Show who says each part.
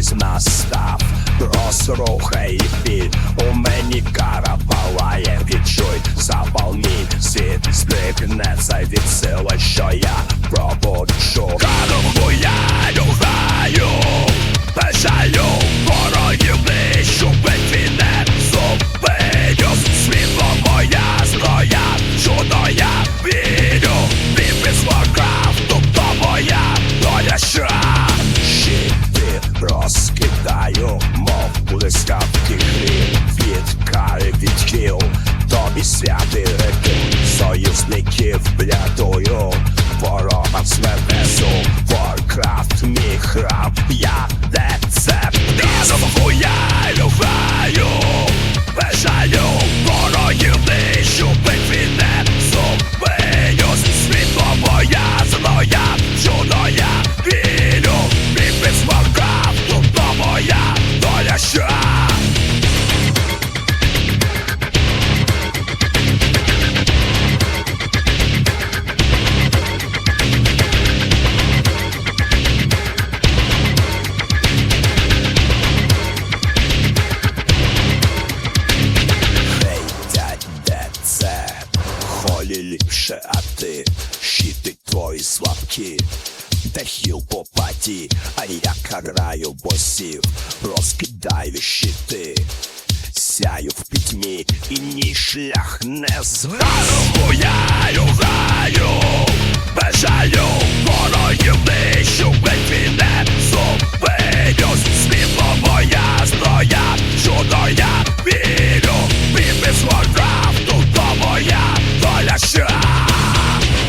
Speaker 1: Із настав розрухай під у мені кара палає, відчуй запал мій світ, стрикнеться від сили, що я пробуджу. Тобі святий реки Союзників блядую, з небесу Warcraft, мій храм, я рецепт Ліпше, а ти щити твої слабкі, де хіл по паті, а я караю босів, розкидаю щити, сяю в пітьмі і ні шлях не згасу. Я граю,